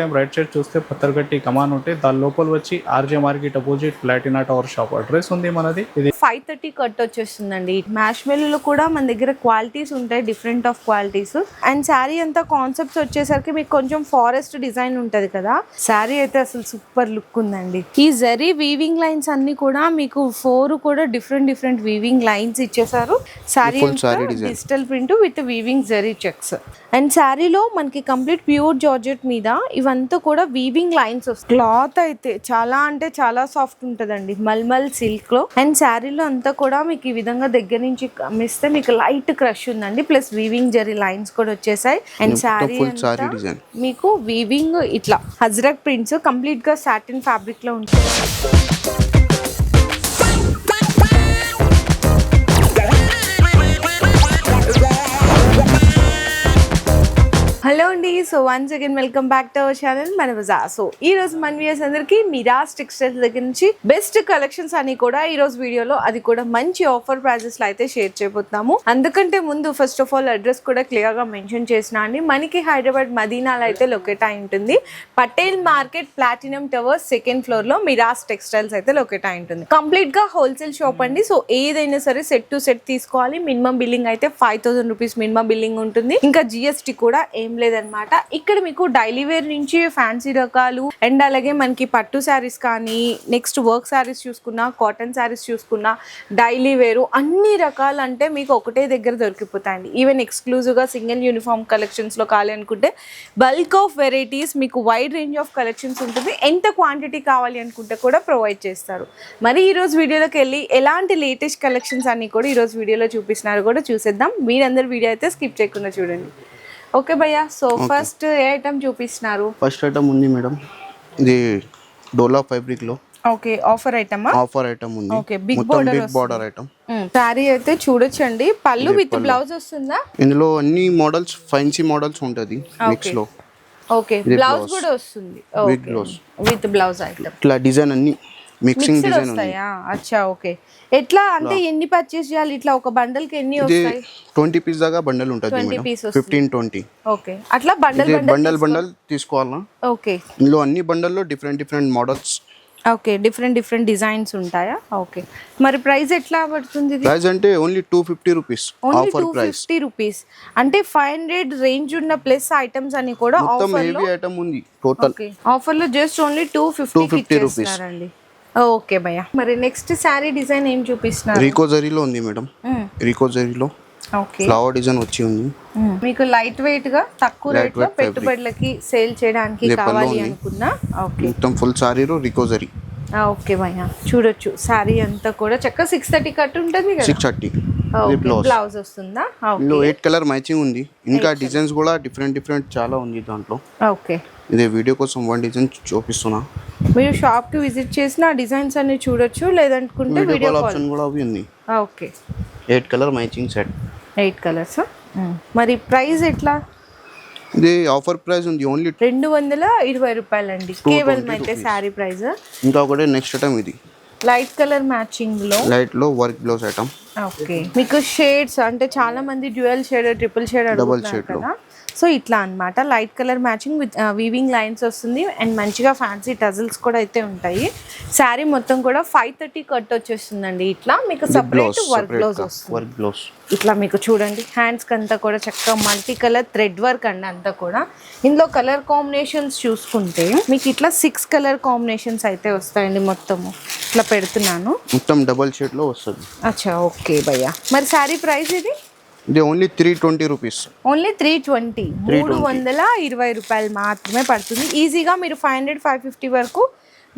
Time right side చూస్తే పత్తరగట్టి కమాన్ ఉంటే దాని లోపల వచ్చి RJ market opposite Platina tower shop address ఉంది మనది. ఇది ఫైవ్ థర్టీ కట్ వచ్చేస్తుందండి. మ్యాష్ మెల్లులో కూడా మన దగ్గర క్వాలిటీస్ ఉంటాయి different of qualities and sari అంతా కాన్సెప్ట్స్ వచ్చేసరికి మీకు కొంచెం ఫారెస్ట్ డిజైన్ ఉంటది కదా. శారీ అయితే అసలు సూపర్ లుక్ ఉందండి. ఈ జరీ వీవింగ్ లైన్స్ అన్ని కూడా మీకు ఫోర్ కూడా డిఫరెంట్ డిఫరెంట్ వీవింగ్ లైన్స్ ఇచ్చేసారు. Sari. Digital print with weaving zari checks and శారీలో మనకి కంప్లీట్ ప్యూర్ జార్జెట్ మీద ఇవంతా కూడా వీవింగ్ లైన్స్ వస్తాయి. క్లాత్ అయితే చాలా అంటే చాలా సాఫ్ట్ ఉంటుందండి. మల్మల్ సిల్క్లో అండ్ శారీలో అంతా కూడా మీకు ఈ విధంగా దగ్గర నుంచి గమనిస్తే మీకు లైట్ క్రష్ ఉందండి. ప్లస్ వీవింగ్ జరీ లైన్స్ కూడా వచ్చేసాయి. అండ్ శారీ. మీకు వీవింగ్ ఇట్లా. హజ్రక్ ప్రింట్స్ కంప్లీట్గా సాటిన్ ఫ్యాబ్రిక్లో ఉంటుంది. హలో అండి. So once again welcome back to our channel మన బజా సో ఈ రోజు మన వ్యూస్ అందరికి మిరాస్ టెక్స్టైల్స్ దగ్గర నుంచి బెస్ట్ కలెక్షన్స్ అని కూడా ఈ రోజు వీడియోలో అది కూడా మంచి ఆఫర్ ప్రైజెస్లో అయితే షేర్ చేయబోతున్నాము. అందుకంటే ముందు ఫస్ట్ ఆఫ్ ఆల్ అడ్రస్ కూడా క్లియర్గా మెన్షన్ చేసిన అండి. మనకి హైదరాబాద్ మదీనాలో అయితే లొకేట్ అయి ఉంటుంది. Patel market platinum tower second ఫ్లోర్లో మిరాస్ టెక్స్టైల్స్ అయితే లొకేట్ అయి ఉంటుంది. కంప్లీట్గా హోల్సేల్ షాప్ అండి. సో ఏదైనా సరే సెట్ టు సెట్ తీసుకోవాలి. మినిమం బిల్లింగ్ అయితే five thousand rupees minimum billing ఉంటుంది. ఇంకా జిఎస్టీ కూడా ఏం లేదనమాట. ఇక్కడ మీకు డైలీ వేర్ నుంచి ఫ్యాన్సీ రకాలు అండ్ అలాగే మనకి పట్టు శారీస్ కానీ నెక్స్ట్ వర్క్ శారీస్ చూసుకున్నా కాటన్ శారీస్ చూసుకున్నా డైలీ వేరు అన్ని రకాలు అంటే మీకు ఒకటే దగ్గర దొరికిపోతాయండి. ఈవెన్ ఎక్స్క్లూజివ్గా సింగిల్ యూనిఫామ్ కలెక్షన్స్లో కావాలి అనుకుంటే బల్క్ ఆఫ్ వెరైటీస్ మీకు వైడ్ రేంజ్ ఆఫ్ కలెక్షన్స్ ఉంటుంది. ఎంత క్వాంటిటీ కావాలి అనుకుంటే కూడా ప్రొవైడ్ చేస్తారు. మరి ఈరోజు వీడియోలోకి వెళ్ళి ఎలాంటి లేటెస్ట్ కలెక్షన్స్ అన్నీ కూడా ఈరోజు వీడియోలో చూపిస్తున్నారు కూడా చూసేద్దాం. మీరందరూ వీడియో అయితే స్కిప్ చేయకుండా చూడండి. ఓకే భయ్యా. సో ఫస్ట్ ఏ ఐటమ్ చూపిస్తున్నారు? ఫస్ట్ ఐటమ్ ఉంది మేడం. ఇది డోలా ఫ్యాబ్రిక్లో ఓకే ఆఫర్ ఐటమా? ఆఫర్ ఐటమ్ ఉంది. big మొత్తం border big border item. Sari అయితే చూడొచ్చండి. పళ్ళు విత్ బ్లౌజ్ వస్తుందా? ఇందులో అన్ని మోడల్స్ ఫైన్సీ మోడల్స్ ఉంటుంది మిక్స్లో ఓకే బ్లౌజ్. కూడా వస్తుంది. With blouse. With blouse item. ఇట్లా డిజైన్ అన్ని. మిక్సింగ్ డిజైన్ ఉంది. అచ్చా ఓకే. ఎట్లా? అంటే ఎన్ని పర్చేస్ చేయాలి? ఇట్లా ఒక బండల్కి ఎన్ని వస్తాయి? ట్వంటీ పీస్ దాకా బండల్ ఉంటుంది 20 మేడం. piece వస్తుంది. Fifteen twenty okay. అట్లా బండల్ బండల్ బండల్ తీసుకోవాలా? ఓకే. ఇందులో అన్ని బండల్లో different different models okay different different designs ఉంటాయా? ఓకే. మరి ప్రైస్ ఎట్లా పడుతుంది ప్రైస్ అంటే only two fifty rupees only offer two price fifty rupees అంటే ఫైవ్ హండ్రెడ్ రేంజ్ ఉన్న ప్లస్ ఐటమ్స్ అని కూడా ఆఫర్ ఐటమ్ ఉంది టోటల్ ఓకే. ఆఫర్లో just only two fifty 250 rupees. ఇచ్చేస్తున్నారండి. ఓకే భయ్య. మరి నెక్స్ట్ శారీ డిజైన్ ఏం చూపిస్తున్నారు? రీకో జరీలో ఉంది మేడం. రీకో జరీలో ఓకే ఫ్లవర్ డిజైన్ వచ్చి ఉంది. మీకు లైట్ వెయిట్గా తక్కువ రేట్లో. పెట్టుబడులకి సేల్ చేయడానికి కావాలి. అనుకున్నా? ఓకే మొత్తం ఫుల్ సారీలో రీకో జరీ ఓకే భయ్య. చూడొచ్చు. శారీ అంతా కూడా చక్కగా సిక్స్ థర్టీ కట్ ఉంటుంది కదా. సిక్స్ థర్టీ బ్లౌజ్ వస్తుందా? ఇందులో ఎయిట్ కలర్ మ్యాచింగ్ ఉంది. ఇంకా డిజైన్స్ కూడా డిఫరెంట్ డిఫరెంట్ చాలా ఉంది దాంట్లో. ఓకే ఇదే వీడియో కోసం వన్ డిజైన్ చూపిస్తున్నా. మీరు షాప్కి విజిట్ చేసిన డిజైన్స్ అన్ని చూడొచ్చు లేదనుకుంటే వీడియో కాల్ ఆప్షన్ కూడా ఉంది okay eight colour matching set eight colours మరి ప్రైస్ ఎట్లా? ఇది ఆఫర్ ప్రైస్ ఉంది ఓన్లీ రెండు వందల ఇరవై రూపాయలండి. కేవలం అయితే శారీ ప్రైస్ ఇంకా ఒకటే నెక్స్ట్ ఐటమ్ ఇది. లైట్ కలర్ మ్యాచింగ్లో లైట్లో వర్క్ బ్లౌజ్ ఐటమ్. ఓకే. మీకు షేడ్స్ అంటే చాలా మంది డ్యూయల్ షేడ్ ట్రిపుల్ షేడ్ అడుగుతున్నారు shade లో. కదా. సో ఇట్లా అన్నమాట. Light colour matching with weaving lines వస్తుంది. అండ్ మంచిగా ఫ్యాన్సీ టజల్స్ కూడా అయితే ఉంటాయి. శారీ మొత్తం కూడా ఫైవ్ థర్టీ కట్ వచ్చేస్తుందండి ఇట్లా. మీకు సపరేట్ వర్క్ బ్లౌజ్ వస్తుంది. ఇట్లా మీకు చూడండి హ్యాండ్స్కి అంతా కూడా చక్కగా మల్టీ కలర్ థ్రెడ్ వర్క్ అండి అంతా కూడా. ఇందులో కలర్ కాంబినేషన్స్ చూసుకుంటే మీకు ఇట్లా సిక్స్ కలర్ కాంబినేషన్స్ అయితే వస్తాయండి మొత్తము. ఇట్లా పెడుతున్నాను. మొత్తం డబల్ షేడ్లో వస్తుంది. అచ్చా ఓకే భయ్యా. మరి శారీ ప్రైస్ ఇది? ఇది only three twenty rupees only three twenty మూడు వందల ఇరవై రూపాయలు మాత్రమే పడుతుంది. ఈజీగా మీరు ఫైవ్ హండ్రెడ్ ఫైవ్ ఫిఫ్టీ వరకు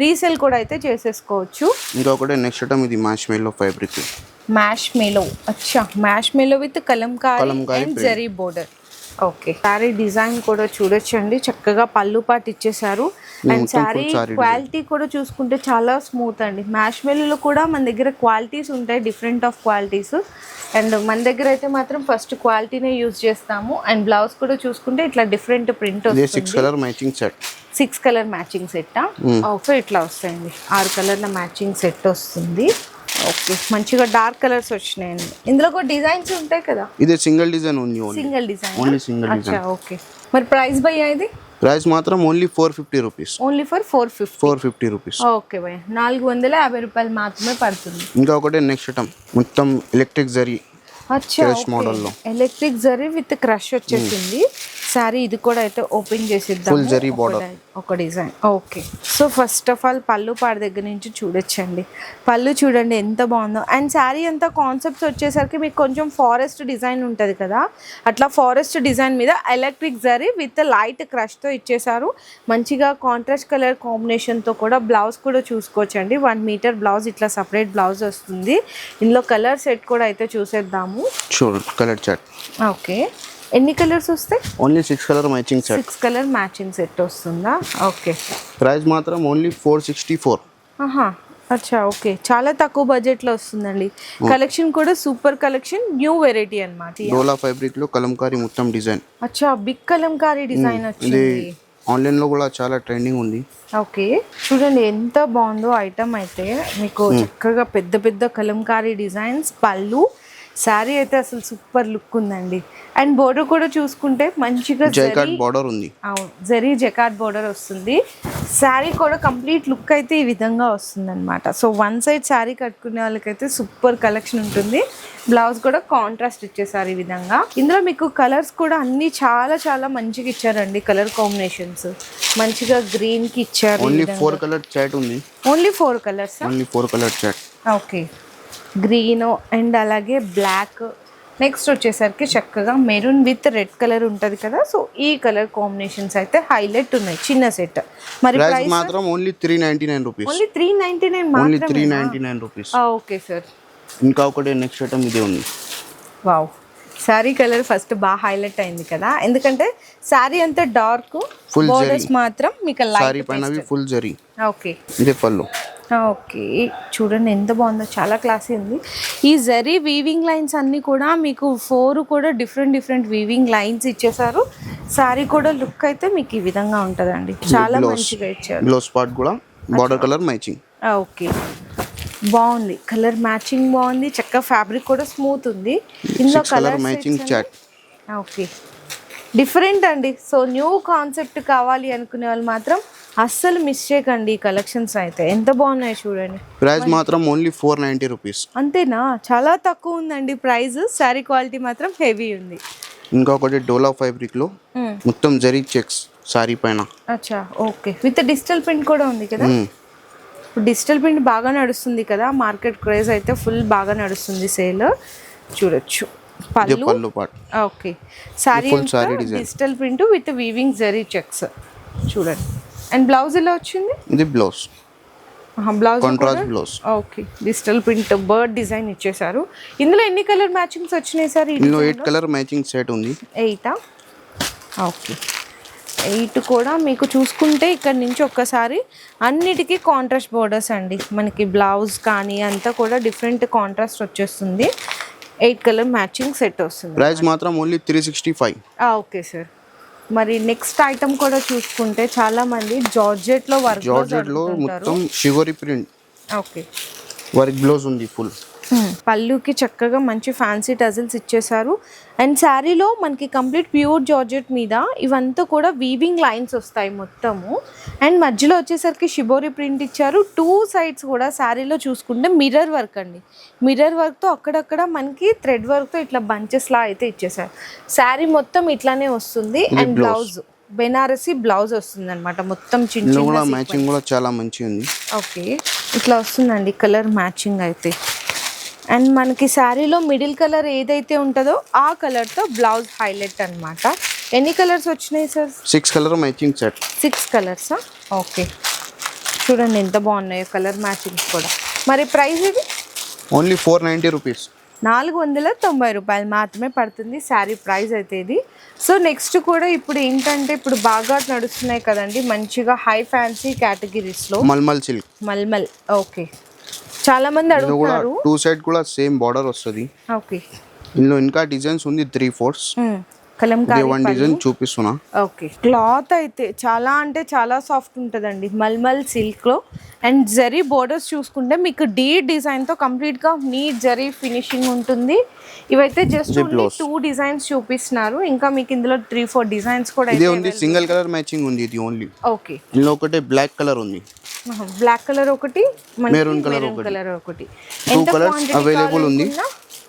రీసేల్ కూడా అయితే చేసేసుకోవచ్చు. ఇంకా ఒకటే నెక్స్ట్ ఐటమ్ ఇది మ్యాచ్ మేలో ఫ్యాబ్రిక్ మ్యాష్ మేలో అచ్చా. మ్యాష్ మేలో with kalamkari and. Zari border okay sari design కూడా చూడొచ్చండి. చక్కగా పళ్ళు పాటు ఇచ్చేసారు అండ్ శారీ క్వాలిటీ కూడా చూసుకుంటే చాలా స్మూత్ అండి. మ్యాష్ మేలో కూడా మన దగ్గర క్వాలిటీస్ ఉంటాయి డిఫరెంట్ ఆఫ్ క్వాలిటీస్ అండ్ మన దగ్గర అయితే మాత్రం ఫస్ట్ క్వాలిటీనే యూజ్ చేస్తాము. అండ్ బ్లౌజ్ కూడా చూసుకుంటే ఇట్లా different print six colour matching set six colour matching set okay ఇట్లా వస్తాయండి. ఆరు కలర్ల మ్యాచింగ్ సెట్ వస్తుంది. ఓకే. మంచిగా డార్క్ కలర్స్ వచ్చినాయండి. ఇందులో కూడా డిజైన్స్ ఉంటాయి కదా? ఇదే single design only single design. Only single design. Okay. మరి ప్రైస్ భయ్యా ఇది? ప్రైస్ మాత్రం only four fifty rupees. Only for four fifty. Four fifty rupees. Okay భయ్ నాలుగు వందల యాభై రూపాయలు మాత్రమే పడుతుంది. ఇంకా ఒకటి నెక్స్ట్ ఐటమ్. మొత్తం ఎలక్ట్రిక్ జరీ. అచ్చా Crush model లో. ఎలక్ట్రిక్ జరీ విత్ క్రష్ వచ్చేసింది. సారీ ఇది కూడా అయితే ఓపెన్ చేసిద్దాం జరీ. ఒక design okay so first of all పళ్ళు పాడు దగ్గర నుంచి చూడొచ్చండి. పళ్ళు చూడండి ఎంత బాగుందో. అండ్ శారీ అంతా కాన్సెప్ట్స్ వచ్చేసరికి మీకు కొంచెం ఫారెస్ట్ డిజైన్ ఉంటుంది కదా. అట్లా ఫారెస్ట్ డిజైన్ మీద ఎలక్ట్రిక్ జరీ విత్ లైట్ క్రష్తో ఇచ్చేసారు మంచిగా కాంట్రాస్ట్ కలర్ కాంబినేషన్తో కూడా బ్లౌజ్ కూడా చూసుకోవచ్చండి. వన్ మీటర్ బ్లౌజ్ ఇట్లా సపరేట్ బ్లౌజ్ వస్తుంది. ఇందులో కలర్ సెట్ కూడా అయితే చూసేద్దాము. Sure colour chart okay. ఎన్ని కలర్స్ వస్తాయి? Only six colour matching set six colour matching set వస్తుందా? ఓకే. ప్రైస్ మాత్రం ఓన్లీ ఫోర్ సిక్స్టీ ఫోర్ అచ్చా ఓకే. చాలా తక్కువ బడ్జెట్లో వస్తుందండి. కలెక్షన్ కూడా సూపర్ కలెక్షన్ న్యూ వెరైటీ అన్నమాట డోలా ఫ్యాబ్రిక్లో కలంకారీ మొత్తం డిజైన్ అచ్చా బిగ్ కలంకారీ డిజైన్ ఇది వచ్చింది. ఆన్లైన్లో కూడా చాలా ట్రెండింగ్ ఉంది. ఓకే. చూడండి ఎంత బాగుందో ఐటమ్ అయితే. మీకు చక్కగా పెద్ద పెద్ద కలంకారీ డిజైన్స్ పళ్ళు శారీ అయితే అసలు సూపర్ లుక్ ఉందండి. అండ్ బోర్డర్ కూడా చూసుకుంటే మంచిగా జైకాట్ బార్డర్ ఉంది. అవును జరీ జకాట్ బోర్డర్ వస్తుంది. శారీ కూడా కంప్లీట్ లుక్ అయితే ఈ విధంగా వస్తుంది అనమాట సో వన్ సైడ్ శారీ కట్టుకునే వాళ్ళకైతే సూపర్ కలెక్షన్ ఉంటుంది. బ్లౌజ్ కూడా కాంట్రాస్ట్ ఇచ్చేసారు ఈ విధంగా. ఇందులో మీకు కలర్స్ కూడా అన్ని చాలా చాలా మంచిగా ఇచ్చారండి కలర్ కాంబినేషన్స్. మంచిగా గ్రీన్కి ఇచ్చారు ఓన్లీ ఫోర్ కలర్ చాట్ ఉంది. Only four colours only four colour chart okay. Green and అలాగే బ్లాక్. నెక్స్ట్ వచ్చేసరికి చక్కగా మెరూన్ విత్ రెడ్ కలర్ ఉంటుంది కదా సో ఈ కలర్ కాంబినేషన్స్ అయితే హైలైట్ ఉన్నాయి చిన్న సెట్. మరి ప్రైస్? మాత్రం only three ninety nine rupees only three ninety nine only three ninety nine rupees okay sir ఇంకా ఒకటి నెక్స్ట్ ఐటమ్ ఇదే ఉంది. వావ్ శారీ కలర్ ఫస్ట్ బాగా హైలైట్ అయింది కదా ఎందుకంటే శారీ అంతా డార్క్ Full బోర్డర్స్. మాత్రం మీకు లైట్ పైన ఫుల్ జరీ ఓకే ఇదే పళ్ళు. ఓకే. చూడండి ఎంత బాగుందో. చాలా క్లాసీ ఉంది. ఈ జరీ వీవింగ్ లైన్స్ అన్నీ కూడా మీకు ఫోర్ కూడా డిఫరెంట్ డిఫరెంట్ వీవింగ్ లైన్స్ ఇచ్చేసారు. సారీ కూడా లుక్ అయితే మీకు ఈ విధంగా ఉంటుందండి. చాలా. మంచిగా ఇచ్చారు. గ్లోస్ పార్ట్ కూడా బార్డర్ కలర్ మ్యాచింగ్ ఓకే. బాగుంది. కలర్ మ్యాచింగ్ బాగుంది. చక్క ఫ్యాబ్రిక్ కూడా స్మూత్ ఉంది. ఇందులో colour matching chart okay. Different అండి. సో న్యూ కాన్సెప్ట్ కావాలి అనుకునే వాళ్ళు మాత్రం అస్సలు మిస్ చేయకండి ఈ కలెక్షన్స్ అయితే. ఎంత బాగున్నాయి చూడండి. ప్రైస్ మాత్రం ఓన్లీ ఫోర్ నైంటీ రూపీస్ అంతేనా? చాలా తక్కువ ఉందండి ప్రైస్ శారీ క్వాలిటీ మాత్రం హెవీ ఉంది. ఇంకొకటి డోలా ఫ్యాబ్రిక్లో మ్మ్. మొత్తం జరీ చెక్స్ సారీ పైన. అచ్చా ఓకే విత్ డిజిటల్ ప్రింట్ కూడా ఉంది కదా? డిజిటల్ ప్రింట్ బాగా నడుస్తుంది కదా? మార్కెట్ క్రేజ్ అయితే ఫుల్ బాగా నడుస్తుంది సేల్ చూడొచ్చు. పళ్ళు? Okay sari. Digital print with weaving zari checks చూడండి. అండ్ బ్లౌజ్ ఎలా వచ్చింది? ఇది blouse blouse contrast blouse okay digital print bird design ఇచ్చేసారు ఇందులో ఎన్ని కలర్ మ్యాచింగ్స్ వచ్చినాయి సార్ ఇందులో ఎయిట్ కలర్ మ్యాచింగ్ సెట్ ఉంది. ఎయిటా ఓకే ఎయిట్ కూడా మీకు చూసుకుంటే ఇక్కడ నుంచి ఒక్కసారి అన్నిటికీ కాంట్రాస్ట్ బోర్డర్స్ అండి. మనకి బ్లౌజ్ కానీ అంతా కూడా డిఫరెంట్ కాంట్రాస్ట్ వచ్చేస్తుంది. ఎయిట్ కలర్ మ్యాచింగ్ సెట్ వస్తుంది ప్రైస్ మాత్రం only three sixty five okay sir మరి నెక్స్ట్ ఐటమ్ కూడా చూసుకుంటే చాలా మంది జార్జెట్లో వర్క్ జార్జెట్లో మొత్తం shibori print okay work blouse ఉంది ఫుల్ పళ్ళుకి చక్కగా మంచి ఫ్యాన్సీ టజిల్స్ ఇచ్చేసారు అండ్ శారీలో మనకి కంప్లీట్ ప్యూర్ జార్జెట్ మీద ఇవంతా కూడా వీవింగ్ లైన్స్ వస్తాయి మొత్తము. అండ్ మధ్యలో వచ్చేసరికి షిబోరి ప్రింట్ ఇచ్చారు. టూ సైడ్స్ కూడా శారీలో చూసుకుంటే మిర్రర్ వర్క్ అండి. మిర్రర్ వర్క్తో అక్కడక్కడ మనకి థ్రెడ్ వర్క్తో ఇట్లా బంచెస్ లా అయితే ఇచ్చేసారు శారీ మొత్తం ఇట్లానే వస్తుంది. అండ్ బ్లౌజ్ బెనారసి బ్లౌజ్ వస్తుంది అనమాట మొత్తం చిన్న మ్యాచింగ్ కూడా చాలా మంచిగా ఉంది ఓకే ఇట్లా వస్తుందండి కలర్ మ్యాచింగ్ అయితే. అండ్ మనకి శారీలో మిడిల్ కలర్ ఏదైతే ఉంటుందో ఆ కలర్తో బ్లౌజ్ హైలైట్ అన్నమాట. ఎన్ని కలర్స్ వచ్చినాయి sir six colour matching set six కలర్సా okay చూడండి ఎంత బాగున్నాయో కలర్ మ్యాచింగ్స్ కూడా. మరి ప్రైస్ ఇది? ఓన్లీ ఫోర్ నైంటీ రూపీస్ నాలుగు వందల తొంభై రూపాయలు మాత్రమే పడుతుంది శారీ ప్రైస్ అయితే ఇది. సో నెక్స్ట్ కూడా ఇప్పుడు ఏంటంటే ఇప్పుడు బాగా నడుస్తున్నాయి కదండి మంచిగా హై ఫ్యాన్సీ కేటగిరీస్లో మల్మల్ సిల్క్ మల్మల్ ఓకే చాలా మంది అడుగుతారు టూ సైడ్ కూడా సేమ్ బార్డర్ వస్తుంది. ఓకే ఇందులో ఇంకా డిజైన్స్ ఉంది త్రీ ఫోర్స్ కలంకారీ డిజైన్ చూపిస్తున్నా. ఓకే. క్లాత్ అయితే చాలా అంటే చాలా సాఫ్ట్ ఉంటుందండి. మల్మల్ సిల్క్లో అండ్ జరీ బోర్డర్స్ చూసుకుంటే మీకు డీ డిజైన్తో కంప్లీట్గా నీట్ జరీ ఫినిషింగ్ ఉంటుంది. ఇవైతే జస్ట్. టూ డిజైన్స్ చూపిస్తున్నారు. ఇంకా మీకు ఇందులో త్రీ ఫోర్ డిజైన్స్ కూడా ఇదే ఉంది సింగిల్ కలర్ మ్యాచింగ్ ఉంది ఇది ఓన్లీ ఓకే. ఇందులో ఒకటే బ్లాక్ కలర్ ఉంది. బ్లాక్ కలర్ ఒకటి మెరూన్. కలర్ ఒకటి. Two colours available ఉంది.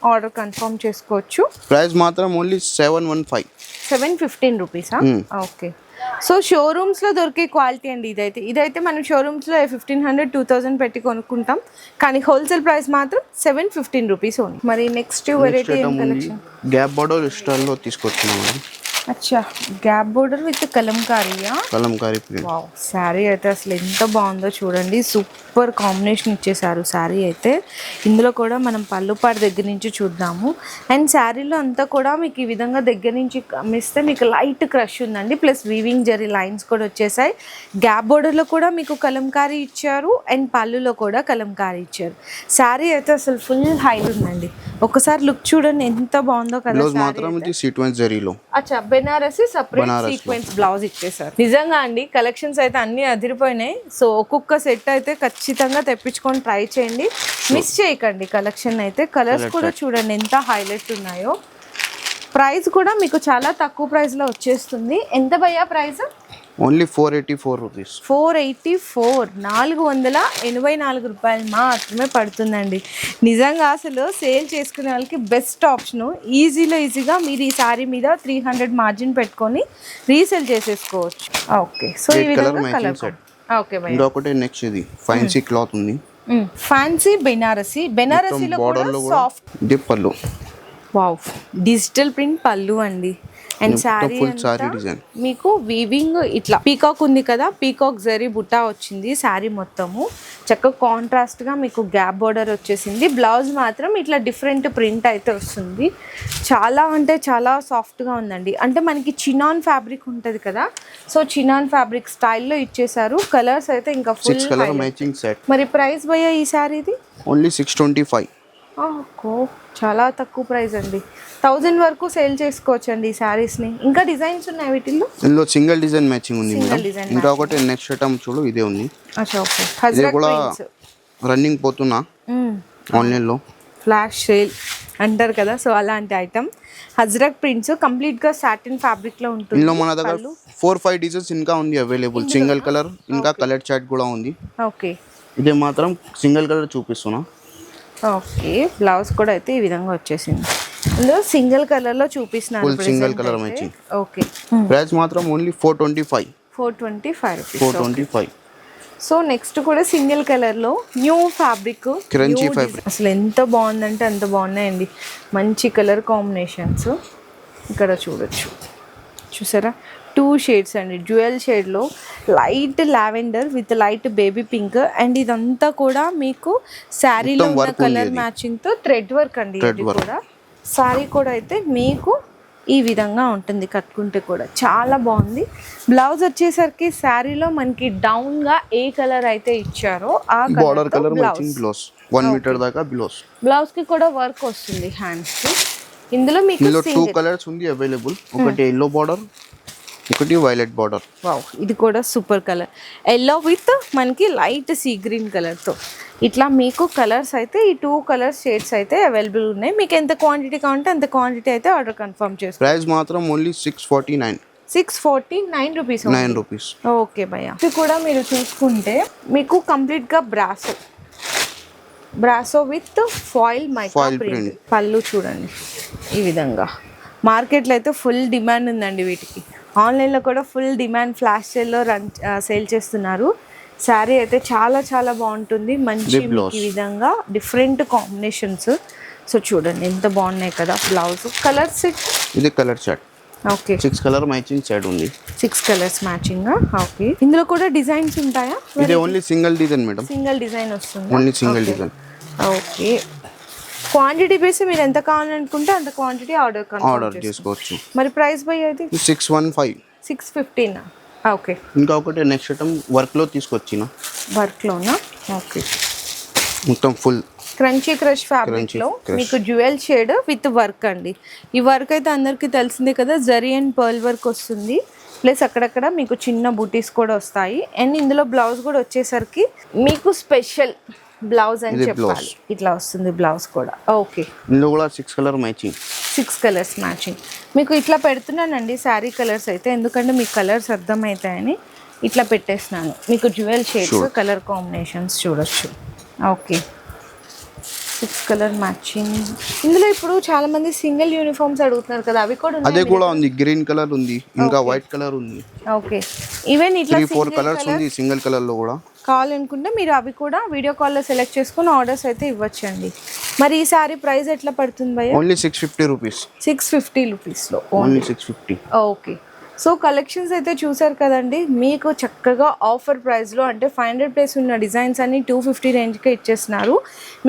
ఆర్డర్ కన్ఫర్మ్ చేసుకోవచ్చు. ప్రైస్ మాత్రం only seven one five. Seven fifteen రూపీసా? Hmm. Okay. So షోరూమ్స్లో దొరికే క్వాలిటీ అండి ఇదైతే. ఇదైతే మనం షోరూమ్స్లో ఫిఫ్టీన్ హండ్రెడ్ టూ థౌసండ్ పెట్టి కొనుక్కుంటాం. కానీ హోల్సేల్ ప్రైస్ మాత్రం సెవెన్ ఫిఫ్టీన్ రూపీస్ ఓన్లీ. మరి నెక్స్ట్ వెరైటీ గ్యాప్ బార్డర్ స్టైల్లో తీసుకొచ్చినాం అది అచ్చా గ్యాప్ బోర్డర్ విత్ కలంకారీయా? కలంకారీ ప్రింట్ వావ్ శారీ అయితే అసలు ఎంత బాగుందో చూడండి. సూపర్ కాంబినేషన్ ఇచ్చేసారు శారీ అయితే. ఇందులో కూడా మనం పళ్ళుపాడు దగ్గర నుంచి చూద్దాము. అండ్ శారీలో అంతా కూడా మీకు ఈ విధంగా దగ్గర నుంచి గమనిస్తే మీకు లైట్ క్రష్ ఉందండి. ప్లస్ వీవింగ్ జరీ లైన్స్ కూడా వచ్చేసాయి. గ్యాప్ బోర్డర్లో కూడా మీకు కలంకారీ ఇచ్చారు. అండ్ పళ్ళులో కూడా కలంకారీ ఇచ్చారు. శారీ అయితే అసలు ఫుల్ హైట్ ఉందండి. ఒకసారి లుక్ చూడండి ఎంత బాగుందో కదా మాత్రం సీక్వెన్స్ జరీలో అచ్చా బెనారసి సపరేట్. సీక్వెన్స్ బ్లౌజ్ ఇచ్చేసారు నిజంగా అండి కలెక్షన్స్ అయితే అన్ని అదిరిపోయినాయి. సో ఒక్కొక్క సెట్ అయితే ఖచ్చితంగా తెప్పించుకొని ట్రై చేయండి. మిస్ చేయకండి కలెక్షన్ అయితే. కలర్స్ కూడా చూడండి ఎంత హైలైట్ ఉన్నాయో. ప్రైస్ కూడా మీకు చాలా తక్కువ ప్రైస్లో వచ్చేస్తుంది. ఎంత భయ్యా price only four eighty four rupees. Four eighty four నాలుగు వందల ఎనభై నాలుగు రూపాయలు మాత్రమే పడుతుందండి. నిజంగా అసలు సేల్ చేసుకునే వాళ్ళకి బెస్ట్ ఆప్షను ఈజీలో ఈజీగా మీరు ఈ సారీ మీద త్రీ హండ్రెడ్ మార్జిన్ పెట్టుకొని రీసేల్ చేసేసుకోవచ్చు. ఓకే. సో ఈ విధంగా కలర్. ఓకే నెక్స్ట్ ఇది ఫైన్సీ క్లాత్ ఉంది. ఫ్యాన్సీ బెనారసి బెనారసీలో కూడా సాఫ్ట్ డిప్ పళ్ళు. వావ్ డిజిటల్ ప్రింట్ పళ్ళు అండి. అండ్ శారీ. మీకు వీవింగ్ ఇట్లా పీకాక్ ఉంది కదా పీకాక్ జరీ బుట్ట వచ్చింది శారీ మొత్తము. చక్కగా కాంట్రాస్ట్గా మీకు గ్యాప్ బోర్డర్ వచ్చేసింది. బ్లౌజ్ మాత్రం ఇట్లా డిఫరెంట్ ప్రింట్ అయితే వస్తుంది. చాలా అంటే చాలా సాఫ్ట్గా ఉందండి. అంటే మనకి చినాన్ ఫ్యాబ్రిక్ ఉంటుంది కదా సో చినాన్ ఫ్యాబ్రిక్ స్టైల్లో ఇచ్చేసారు కలర్స్ అయితే ఇంకా ఫుల్ మరి ప్రైస్ భయ్యా ఈ శారీది ఓన్లీ సిక్స్ ట్వంటీ ఫైవ్ ఓకో చాలా తక్కువ ప్రైస్ అండి. థౌజండ్ వరకు సేల్ చేసుకోవచ్చు అండి ఈ శారీస్ని ఇంకా డిజైన్స్ ఉన్నాయి వీటిల్లో? ఇందులో సింగిల్ డిజైన్ మ్యాచింగ్ ఉంది మేడం. ఇంకా ఒకటి నెక్స్ట్ ఐటమ్ చూడు ఇదే ఉంది. అచ్చా ఓకే. ఇది హజ్రక్ కూడా రన్నింగ్ పోతున్నా. ఆన్లైన్లో ఫ్లాష్ సేల్ అంటారు కదా సో అలాంటి ఐటమ్ హజ్రక్ ప్రింట్స్ కంప్లీట్గా సాటిన్ ఫ్యాబ్రిక్లో ఉంటుంది. ఇందులో మన దగ్గర ఫోర్ ఫైవ్ డిజైన్స్ ఇంకా ఉంది అవైలబుల్ సింగిల్ కలర్ ఇంకా కలర్ చాట్ కూడా ఉంది. ఓకే. ఇదే మాత్రం సింగిల్ కలర్ చూపిస్తున్నా. ఓకే బ్లౌజ్ కూడా అయితే ఈ విధంగా వచ్చేసింది. ఇందులో సింగిల్ కలర్లో చూపిస్తున్నాను Full single colour matching. Okay. Price మాత్రం only four twenty five four twenty five four twenty five so next కూడా సింగిల్ కలర్లో న్యూ ఫ్యాబ్రిక్ Crunchy fabric. అసలు ఎంత బాగుందంటే అంత బాగున్నాయండి. మంచి కలర్ కాంబినేషన్స్. ఇక్కడ చూడొచ్చు. చూసారా? టూ షేడ్స్ అండి. డ్యూయల్ షేడ్లో light lavender with light baby pink and ఇదంతా కూడా మీకు శారీలో ఉన్న కలర్. మ్యాచింగ్తో థ్రెడ్ వర్క్ అండి ఇది. కూడా. శారీ కూడా అయితే మీకు ఈ విధంగా ఉంటుంది కట్టుకుంటే కూడా. చాలా బాగుంది. బ్లౌజ్ వచ్చేసరికి శారీలో మనకి డౌన్గా ఏ కలర్ అయితే ఇచ్చారో ఆ కలర్ బ్లౌజ్. వన్ మీటర్ దాకా బ్లౌజ్ బ్లౌజ్కి కూడా వర్క్ వస్తుంది హ్యాండ్స్ ఇందులో మీకు టూ కలర్స్ ఉంది అవైలబుల్ ఒకటి ఎల్లో బార్డర్ ఒకటి వైలెట్ బార్డర్ వావ్ ఇది కూడా సూపర్ కలర్ ఎల్లో విత్ మనకి లైట్ సీ గ్రీన్ కలర్తో ఇట్లా మీకు కలర్స్ అయితే ఈ టూ కలర్ షేడ్స్ అయితే అవైలబుల్ ఉన్నాయి. మీకు ఎంత క్వాంటిటీ కావాలంటే అంత క్వాంటిటీ అయితే ఆర్డర్ కన్ఫర్మ్ చేసుకో ప్రైస్ మాత్రం only six forty nine six forty nine rupees nine rupees okay భయ్య ఇది కూడా మీరు చూసుకుంటే మీకు కంప్లీట్గా brasso brasso with foil mica print. పళ్ళు చూడండి. ఈ విధంగా. మార్కెట్లో అయితే ఫుల్ డిమాండ్ ఉందండి వీటికి. ఆన్లైన్లో కూడా ఫుల్ డిమాండ్ ఫ్లాష్ సేల్లో రన్ సేల్ చేస్తున్నారు. శారీ అయితే చాలా చాలా బాగుంటుంది. మంచి. ఈ విధంగా డిఫరెంట్ కాంబినేషన్స్. సో చూడండి ఎంత బాగున్నాయి కదా బ్లౌజ్. కలర్స్ ఇది colour chart okay six colour matching chart ఉంది. సిక్స్ కలర్స్ మ్యాచింగ్ ఓకే ఇందులో కూడా డిజైన్స్ ఉంటాయా? ఇది only single design madam single design వస్తుంది? Only single design okay quantity base మీరు ఎంత కావాలనుకుంటే అంత క్వాంటిటీ ఆర్డర్ ఆర్డర్ చేసుకోవచ్చు. మరి ప్రైస్ బై అది six one five six fifteen okay ఇంకా ఒకటి నెక్స్ట్ ఐటమ్ వర్క్లో తీసుకొచ్చిన. వర్క్లోనా ఓకే మొత్తం ఫుల్ క్రంచీ క్రష్ ఫ్యాబ్రిక్లో. మీకు జ్యువెల్ షేడ్ విత్ వర్క్ అండి. ఈ వర్క్ అయితే అందరికీ తెలిసిందే కదా జరీ అండ్ పర్ల్ వర్క్ వస్తుంది. ప్లస్ అక్కడక్కడ మీకు చిన్న బూటీస్ కూడా వస్తాయి. అండ్ ఇందులో బ్లౌజ్ కూడా వచ్చేసరికి మీకు స్పెషల్ బ్లౌజ్ అని చెప్పాలి. ఇట్లా వస్తుంది బ్లౌజ్ కూడా. ఓకే. ఇందులో కూడా six colour matching. Six colours matching. మీకు ఇట్లా పెడుతున్నానండి శారీ కలర్స్ అయితే ఎందుకంటే మీకు కలర్స్ అర్థమవుతాయని ఇట్లా పెట్టేస్తున్నాను. మీకు జ్యువెల్ షేడ్స్ కలర్ కాంబినేషన్స్ చూడొచ్చు. ఓకే. Six colour matching. ఇందులో ఇప్పుడు చాలా మంది సింగిల్ యూనిఫామ్స్ అడుగుతున్నారు కదా అవి కూడా అదే కూడా ఉంది. గ్రీన్ కలర్ ఉంది ఇంకా వైట్ కలర్ ఉంది. ఓకే. ఈవెన్ ఇట్లా ఫోర్ కలర్స్ ఉంది సింగిల్ కలర్లో కూడా. కావాలనుకుంటే మీరు అవి కూడా వీడియో కాల్లో సెలెక్ట్ చేసుకుని ఆర్డర్స్ అయితే ఇవ్వచ్చండి. మరి ఈ సారీ ప్రైస్ ఎట్లా పడుతుంది భయ్య? Only six fifty rupees six fifty రూపీస్లో only six fifty okay so collections అయితే చూసారు కదండి. మీకు చక్కగా ఆఫర్ ప్రైస్లో అంటే ఫైవ్ హండ్రెడ్ ప్లేస్ ఉన్న డిజైన్స్ అన్ని టూ ఫిఫ్టీ రేంజ్కే ఇచ్చేస్తున్నారు.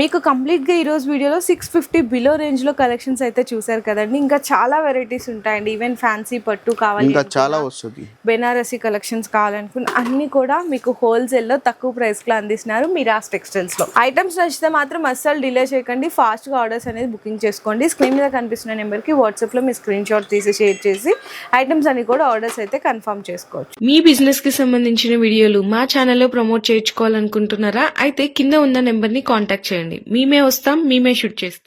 మీకు కంప్లీట్గా ఈరోజు వీడియోలో సిక్స్ ఫిఫ్టీ బిలో రేంజ్లో కలెక్షన్స్ అయితే చూసారు కదండి. ఇంకా చాలా వెరైటీస్ ఉంటాయండి. ఈవెన్ ఫ్యాన్సీ పట్టు కావాలి ఇంకా చాలా వస్తుంది. బెనారసీ కలెక్షన్స్ కావాలనుకున్న అన్ని కూడా మీకు హోల్సేల్లో తక్కువ ప్రైస్లో అందిస్తున్నారు మిరాస్ టెక్స్టైల్స్లో ఐటమ్స్ నచ్చితే మాత్రం అస్సలు డిలే చేయకండి. ఫాస్ట్గా ఆర్డర్స్ అనేది బుకింగ్ చేసుకోండి. స్క్రీన్ మీద కనిపిస్తున్న నెంబర్కి వాట్సాప్లో మీ స్క్రీన్ షాట్ తీసి షేర్ చేసి ఐటమ్స్ అన్ని కూడా ఆర్డర్స్ అయితే కన్ఫర్మ్ చేసుకోవచ్చు. మీ బిజినెస్కి సంబంధించిన వీడియోలు మా ఛానల్లో ప్రమోట్ చేయించుకోవాలనుకుంటున్నారా? అయితే కింద ఉన్న నెంబర్ని కాంటాక్ట్ చేయండి. మేమే వస్తాం మేమే షూట్ చేస్తాం.